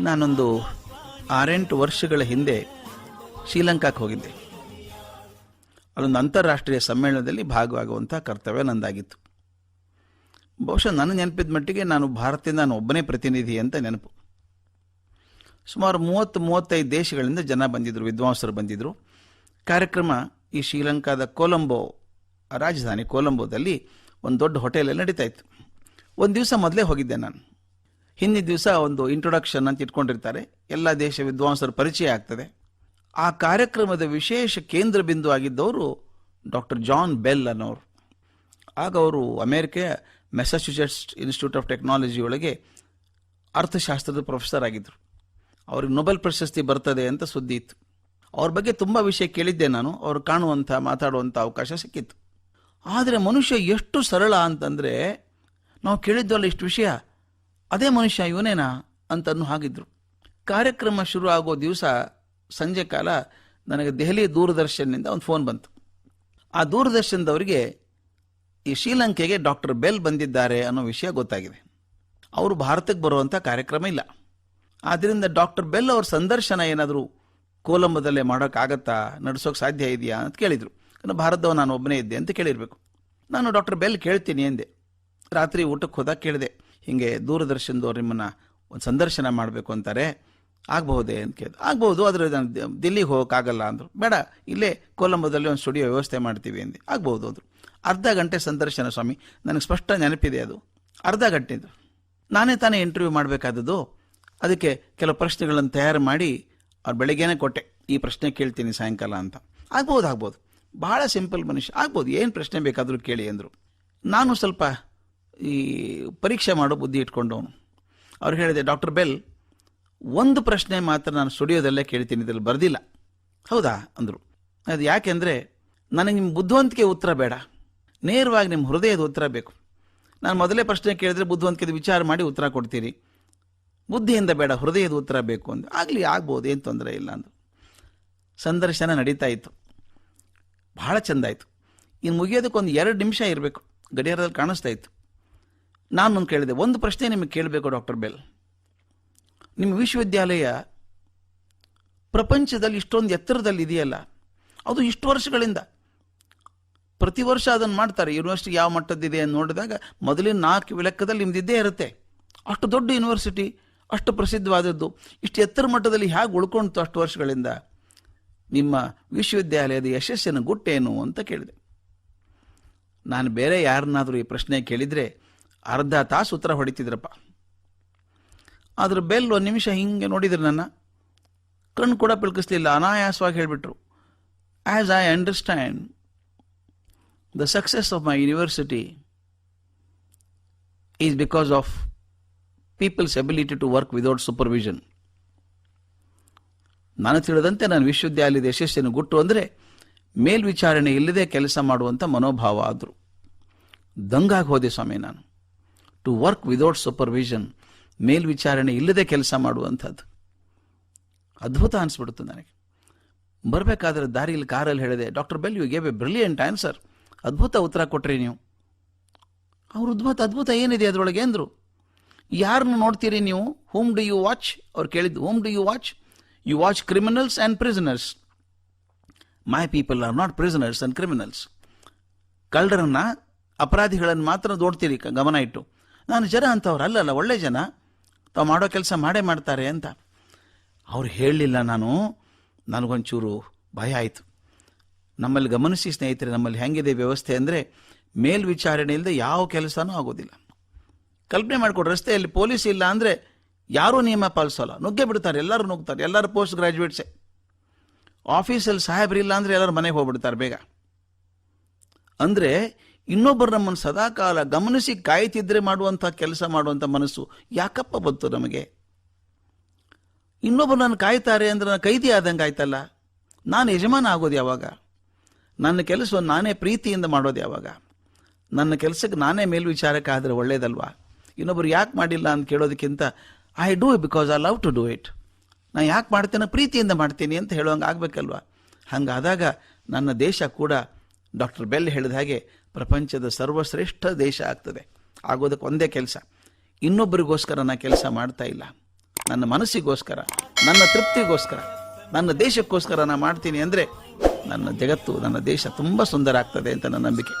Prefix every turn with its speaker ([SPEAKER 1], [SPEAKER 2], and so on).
[SPEAKER 1] ನಾನೊಂದು ಆರೆಂಟು ವರ್ಷಗಳ ಹಿಂದೆ ಶ್ರೀಲಂಕಾಕ್ಕೆ ಹೋಗಿದ್ದೆ. ಅದೊಂದು ಅಂತಾರಾಷ್ಟ್ರೀಯ ಸಮ್ಮೇಳನದಲ್ಲಿ ಭಾಗವಾಗುವಂಥ ಕರ್ತವ್ಯ ನಂದಾಗಿತ್ತು. ಬಹುಶಃ ನನ್ನ ನೆನಪಿದ ಮಟ್ಟಿಗೆ ನಾನು ಭಾರತದಿಂದ ನಾನು ಒಬ್ಬನೇ ಪ್ರತಿನಿಧಿ ಅಂತ ನೆನಪು. ಸುಮಾರು ಮೂವತ್ತು ಮೂವತ್ತೈದು ದೇಶಗಳಿಂದ ಜನ ಬಂದಿದ್ದರು ವಿದ್ವಾಂಸರು ಬಂದಿದ್ದರು ಕಾರ್ಯಕ್ರಮ ಈ ಶ್ರೀಲಂಕಾದ ಕೊಲಂಬೋ, ರಾಜಧಾನಿ ಕೊಲಂಬೋದಲ್ಲಿ ಒಂದು ದೊಡ್ಡ ಹೋಟೆಲಲ್ಲಿ ನಡೀತಾ ಇತ್ತು. ಒಂದು ದಿವಸ ಮೊದಲೇ ಹೋಗಿದ್ದೆ ನಾನು. ಹಿಂದಿನ ದಿವಸ ಒಂದು ಇಂಟ್ರೊಡಕ್ಷನ್ ಅಂತ ಇಟ್ಕೊಂಡಿರ್ತಾರೆ. ಎಲ್ಲ ದೇಶ ವಿದ್ವಾಂಸರ ಪರಿಚಯ ಆಗ್ತದೆ. ಆ ಕಾರ್ಯಕ್ರಮದ ವಿಶೇಷ ಕೇಂದ್ರ ಬಿಂದು ಆಗಿದ್ದವರು ಡಾಕ್ಟರ್ ಜಾನ್ ಬೆಲ್ ಅನ್ನೋರು. ಆಗ ಅವರು ಅಮೇರಿಕೆಯ ಮೆಸಚ್ಯುಸೆಟ್ಸ್ ಇನ್ಸ್ಟಿಟ್ಯೂಟ್ ಆಫ್ ಟೆಕ್ನಾಲಜಿ ಒಳಗೆ ಅರ್ಥಶಾಸ್ತ್ರದ ಪ್ರೊಫೆಸರ್ ಆಗಿದ್ದರು ಅವ್ರಿಗೆ ನೊಬೆಲ್ ಪ್ರಶಸ್ತಿ ಬರ್ತದೆ ಅಂತ ಸುದ್ದಿ ಇತ್ತು. ಅವ್ರ ಬಗ್ಗೆ ತುಂಬ ವಿಷಯ ಕೇಳಿದ್ದೆ ನಾನು. ಅವ್ರು ಕಾಣುವಂಥ, ಮಾತಾಡುವಂಥ ಅವಕಾಶ ಸಿಕ್ಕಿತ್ತು. ಆದರೆ ಮನುಷ್ಯ ಎಷ್ಟು ಸರಳ ಅಂತಂದರೆ, ನಾವು ಕೇಳಿದ್ದಲ್ಲ ಇಷ್ಟು ವಿಷಯ. ಅದೇ ಮನುಷ್ಯ ಇವನೇನಾ ಅಂತನ್ನು ಹಾಗಿದ್ರು. ಕಾರ್ಯಕ್ರಮ ಶುರು ಆಗೋ ದಿವಸ ಸಂಜೆ ಕಾಲ ನನಗೆ ದೆಹಲಿ ದೂರದರ್ಶನದಿಂದ ಒಂದು ಫೋನ್ ಬಂತು. ಆ ದೂರದರ್ಶನದವರಿಗೆ ಈ ಶ್ರೀಲಂಕೆಗೆ ಡಾಕ್ಟರ್ ಬೆಲ್ ಬಂದಿದ್ದಾರೆ ಅನ್ನೋ ವಿಷಯ ಗೊತ್ತಾಗಿದೆ. ಅವರು ಭಾರತಕ್ಕೆ ಬರುವಂಥ ಕಾರ್ಯಕ್ರಮ ಇಲ್ಲ. ಆದ್ದರಿಂದ ಡಾಕ್ಟರ್ ಬೆಲ್ ಅವ್ರ ಸಂದರ್ಶನ ಏನಾದರೂ ಕೋಲಂಬದಲ್ಲೇ ಮಾಡೋಕ್ಕಾಗತ್ತಾ, ನಡೆಸೋಕೆ ಸಾಧ್ಯ ಇದೆಯಾ ಅಂತ ಕೇಳಿದರು. ನಾನು ಭಾರತದವ ನಾನು ಒಬ್ಬನೇ ಇದ್ದೆ ಅಂತ ಕೇಳಿರಬೇಕು. ನಾನು ಡಾಕ್ಟರ್ ಬೆಲ್ ಕೇಳ್ತೀನಿ ಎಂದೆ. ರಾತ್ರಿ ಊಟಕ್ಕೆ ಹೋದಾಗ ಕೇಳಿದೆ ಹೀಗೆ ದೂರದರ್ಶನದವ್ರು ನಿಮ್ಮನ್ನು ಒಂದು ಸಂದರ್ಶನ ಮಾಡಬೇಕು ಅಂತಾರೆ. ಆಗಬಹುದೇ ಅಂತ ಕೇಳಿದ್ರು ಆಗ್ಬೋದು ಆದರೆ ನಾನು ದಿಲ್ಲಿಗೆ ಹೋಗೋಕ್ಕಾಗಲ್ಲ ಅಂದರು. ಬೇಡ, ಇಲ್ಲೇ ಕೊಲಂಬೋದಲ್ಲಿ ಒಂದು ಸ್ಟುಡಿಯೋ ವ್ಯವಸ್ಥೆ ಮಾಡ್ತೀವಿ ಅಂದೆ. ಆಗ್ಬೋದು ಅಂದರು. ಅರ್ಧ ಗಂಟೆ ಸಂದರ್ಶನ ಸ್ವಾಮಿ. ನನಗೆ ಸ್ಪಷ್ಟ ನೆನಪಿದೆ ಅದು. ಅರ್ಧ ಗಂಟೆದು ನಾನೇ ತಾನೇ ಇಂಟರ್ವ್ಯೂ ಮಾಡಬೇಕಾದದ್ದು. ಅದಕ್ಕೆ ಕೆಲವು ಪ್ರಶ್ನೆಗಳನ್ನು ತಯಾರು ಮಾಡಿ ಅವ್ರು ಬೆಳಗ್ಗೆನೇ ಕೊಟ್ಟೆ. ಈ ಪ್ರಶ್ನೆ ಕೇಳ್ತೀನಿ ಸಾಯಂಕಾಲ ಅಂತ. ಆಗ್ಬೋದು ಆಗ್ಬೋದು ಭಾಳ ಸಿಂಪಲ್ ಮನುಷ್ಯ. ಆಗ್ಬೋದು ಏನು ಪ್ರಶ್ನೆ ಬೇಕಾದರೂ ಕೇಳಿ ಅಂದರು. ನಾನು ಸ್ವಲ್ಪ ಈ ಪರೀಕ್ಷೆ ಮಾಡೋ ಬುದ್ಧಿ ಇಟ್ಕೊಂಡವನು. ಅವ್ರು ಹೇಳಿದೆ, ಡಾಕ್ಟರ್ ಬೆಲ್, ಒಂದು ಪ್ರಶ್ನೆ ಮಾತ್ರ ನಾನು ಸ್ಟುಡಿಯೋದಲ್ಲೇ ಕೇಳ್ತೀನಿ, ಇದರಲ್ಲಿ ಬರೆದಿಲ್ಲ. ಹೌದಾ? ಅಂದರು. ಅದು ಯಾಕೆಂದರೆ, ನನಗೆ ನಿಮ್ಮ ಬುದ್ಧಿವಂತಿಕೆ ಉತ್ತರ ಬೇಡ. ನೇರವಾಗಿ ನಿಮ್ಮ ಹೃದಯದ ಉತ್ತರ ಬೇಕು. ನಾನು ಮೊದಲೇ ಪ್ರಶ್ನೆ ಕೇಳಿದ್ರೆ ಬುದ್ಧಿವಂತಿಕೆದು ವಿಚಾರ ಮಾಡಿ ಉತ್ತರ ಕೊಡ್ತೀರಿ. ಬುದ್ಧಿಯಿಂದ ಬೇಡ, ಹೃದಯದ ಉತ್ತರ ಬೇಕು ಅಂದು ಆಗಲಿ, ಆಗ್ಬೋದು, ಏನು ತೊಂದರೆ ಇಲ್ಲ ಅಂದರು. ಸಂದರ್ಶನ ನಡೀತಾ ಇತ್ತು. ಭಾಳ ಚೆಂದಾಯಿತು ಇನ್ನು ಮುಗಿಯೋದಕ್ಕೊಂದು ಎರಡು ನಿಮಿಷ ಇರಬೇಕು. ಗಡಿಯಾರದಲ್ಲಿ ಕಾಣಿಸ್ತಾ ಇತ್ತು. ನಾನು ಕೇಳಿದೆ. ಒಂದು ಪ್ರಶ್ನೆ ನಿಮಗೆ ಕೇಳಬೇಕು ಡಾಕ್ಟರ್ ಬೆಲ್. ನಿಮ್ಮ ವಿಶ್ವವಿದ್ಯಾಲಯ ಪ್ರಪಂಚದಲ್ಲಿ ಇಷ್ಟೊಂದು ಎತ್ತರದಲ್ಲಿ ಇದೆಯಲ್ಲ ಅದು ಇಷ್ಟು ವರ್ಷಗಳಿಂದ. ಪ್ರತಿ ವರ್ಷ ಅದನ್ನು ಮಾಡ್ತಾರೆ. ಯೂನಿವರ್ಸಿಟಿ ಯಾವ ಮಟ್ಟದ್ದಿದೆ ಅಂತ ನೋಡಿದಾಗ ಮೊದಲಿನ ನಾಲ್ಕು ವಿಲಕ್ಕದಲ್ಲಿ ನಿಮ್ದಿದ್ದೇ ಇರುತ್ತೆ. ಅಷ್ಟು ದೊಡ್ಡ ಯೂನಿವರ್ಸಿಟಿ ಅಷ್ಟು ಪ್ರಸಿದ್ಧವಾದದ್ದು, ಇಷ್ಟು ಎತ್ತರ ಮಟ್ಟದಲ್ಲಿ ಹೇಗೆ ಉಳ್ಕೊಂತು ಅಷ್ಟು ವರ್ಷಗಳಿಂದ? ನಿಮ್ಮ ವಿಶ್ವವಿದ್ಯಾಲಯದ ಯಶಸ್ಸಿನ ಗುಟ್ಟೇನು ಅಂತ ಕೇಳಿದೆ. ನಾನು ಬೇರೆ ಯಾರನ್ನಾದರೂ ಈ ಪ್ರಶ್ನೆ ಕೇಳಿದರೆ ಅರ್ಧ ತಾಸು ಉತ್ತರ ಹೊಡಿತಿದ್ರಪ್ಪ. ಆದ್ರೆ ಬೆಲ್ ಒಂದು ನಿಮಿಷ ಹಿಂಗೆ ನೋಡಿದ್ರು ನನ್ನ ಕಣ್ಣು ಕೂಡ ಪಿಳ್ಕಿಸ್ಲಿಲ್ಲ. ಅನಾಯಾಸವಾಗಿ ಹೇಳಿಬಿಟ್ರು as I understand the success of my university is because of people's ability to work without supervision ನಾನು ತಿಳಿದಂತೆ ನಾನು ವಿಶ್ವವಿದ್ಯಾಲಯದ ಯಶಸ್ಸನ್ನು ಗುಟ್ಟು ಅಂದರೆ ಮೇಲ್ವಿಚಾರಣೆ ಇಲ್ಲದೆ ಕೆಲಸ ಮಾಡುವಂಥ ಮನೋಭಾವ ಆದರು. ದಂಗಾಗಿ ಹೋದೆ ಸ್ವಾಮಿ ನಾನು. ಟು ವರ್ಕ್ ವಿದೌಟ್ ಸೂಪರ್ವಿಷನ್ ಮೇಲ್ವಿಚಾರಣೆ ಇಲ್ಲದೆ ಕೆಲಸ ಮಾಡುವಂಥದ್ದು. ಅದ್ಭುತ ಅನಿಸ್ಬಿಡ್ತು ನನಗೆ. ಬರಬೇಕಾದ್ರೆ ದಾರಿಯಲ್ಲಿ ಕಾರಲ್ಲಿ ಹೇಳಿದೆ, doctor Bell, you gave a brilliant answer. ಅದ್ಭುತ ಉತ್ತರ ಕೊಟ್ರಿ ನೀವು. ಅವ್ರ ಉದ್ಭುತ ಅದ್ಭುತ ಏನಿದೆ ಅದರೊಳಗೆ ಅಂದರು. ಯಾರನ್ನು ನೋಡ್ತೀರಿ ನೀವು? ಹೋಮ್ ಡು ಯು ವಾಚ್ ಅವ್ರು ಕೇಳಿದ್ದು whom do you watch you watch criminals and prisoners my people are not prisoners and criminals ಕಳ್ಳರನ್ನು, ಅಪರಾಧಿಗಳನ್ನು ಮಾತ್ರ ನೋಡ್ತೀರಿ ಗಮನ ಇಟ್ಟು. ನಾನು ಜನ ಅಂತವ್ರು. ಅಲ್ಲಲ್ಲ, ಒಳ್ಳೆ ಜನ. ತಾವು ಮಾಡೋ ಕೆಲಸ ಮಾಡೇ ಮಾಡ್ತಾರೆ ಅಂತ. ಅವ್ರು ಹೇಳಲಿಲ್ಲ ನಾನು, ನನಗೊಂಚೂರು ಭಯ ಆಯಿತು. ನಮ್ಮಲ್ಲಿ ಗಮನಿಸಿ ಸ್ನೇಹಿತರೆ, ನಮ್ಮಲ್ಲಿ ಹೆಂಗಿದೆ ವ್ಯವಸ್ಥೆ ಅಂದರೆ ಮೇಲ್ವಿಚಾರಣೆ ಇಲ್ಲದೆ ಯಾವ ಕೆಲಸನೂ ಆಗೋದಿಲ್ಲ. ಕಲ್ಪನೆ ಮಾಡಿಕೊಡು, ರಸ್ತೆಯಲ್ಲಿ ಪೊಲೀಸ್ ಇಲ್ಲ ಅಂದರೆ ಯಾರೂ ನಿಯಮ ಪಾಲಿಸೋಲ್ಲ. ನುಗ್ಗೆ ಬಿಡ್ತಾರೆ, ಎಲ್ಲರೂ ನುಗ್ತಾರೆ, ಎಲ್ಲರೂ ಪೋಸ್ಟ್ ಗ್ರಾಜ್ಯುಯೇಟ್ಸೇ. ಆಫೀಸಲ್ಲಿ ಸಾಹೇಬ್ರಿಲ್ಲ ಅಂದರೆ ಎಲ್ಲರೂ ಮನೆಗೆ ಹೋಗ್ಬಿಡ್ತಾರೆ ಬೇಗ. ಅಂದರೆ ಇನ್ನೊಬ್ಬರು ನಮ್ಮನ್ನು ಸದಾಕಾಲ ಗಮನಿಸಿ ಕಾಯ್ತಿದ್ರೆ ಮಾಡುವಂಥ ಕೆಲಸ ಮಾಡುವಂಥ ಮನಸ್ಸು ಯಾಕಪ್ಪ ಬಂತು ನಮಗೆ? ಇನ್ನೊಬ್ಬರು ನಾನು ಕಾಯ್ತಾರೆ ಅಂದ್ರೆ ನಾನು ಕೈದಿ ಆದಂಗೆ ಆಯ್ತಲ್ಲ? ನಾನು ಯಜಮಾನ ಆಗೋದು ಯಾವಾಗ? ನನ್ನ ಕೆಲಸವನ್ನು ನಾನೇ ಪ್ರೀತಿಯಿಂದ ಮಾಡೋದು ಯಾವಾಗ? ನನ್ನ ಕೆಲಸಕ್ಕೆ ನಾನೇ ಮೇಲ್ವಿಚಾರಕ್ಕೆ ಆದರೆ ಒಳ್ಳೇದಲ್ವಾ? ಇನ್ನೊಬ್ಬರು ಯಾಕೆ ಮಾಡಿಲ್ಲ ಅಂತ ಕೇಳೋದಕ್ಕಿಂತ I do because I love to do it ನಾನು ಯಾಕೆ ಮಾಡ್ತೇನೆ? ಪ್ರೀತಿಯಿಂದ ಮಾಡ್ತೀನಿ ಅಂತ ಹೇಳುವಂಗೆ ಆಗಬೇಕಲ್ವ? ಹಾಗಾದಾಗ ನನ್ನ ದೇಶ ಕೂಡ ಡಾಕ್ಟರ್ ಬೆಲ್ ಹೇಳಿದ ಹಾಗೆ ಪ್ರಪಂಚದ ಸರ್ವಶ್ರೇಷ್ಠ ದೇಶ ಆಗ್ತದೆ. ಆಗೋದಕ್ಕೆ ಒಂದೇ ಕೆಲಸ. ಇನ್ನೊಬ್ಬರಿಗೋಸ್ಕರ ನಾನು ಕೆಲಸ ಮಾಡ್ತಾ ಇಲ್ಲ. ನನ್ನ ಮನಸ್ಸಿಗೋಸ್ಕರ, ನನ್ನ ತೃಪ್ತಿಗೋಸ್ಕರ, ನನ್ನ ದೇಶಕ್ಕೋಸ್ಕರ ನಾನು ಮಾಡ್ತೀನಿ ಅಂದರೆ ನನ್ನ ಜಗತ್ತು, ನನ್ನ ದೇಶ ತುಂಬ ಸುಂದರ ಆಗ್ತದೆ ಅಂತ ನನ್ನ ನಂಬಿಕೆ.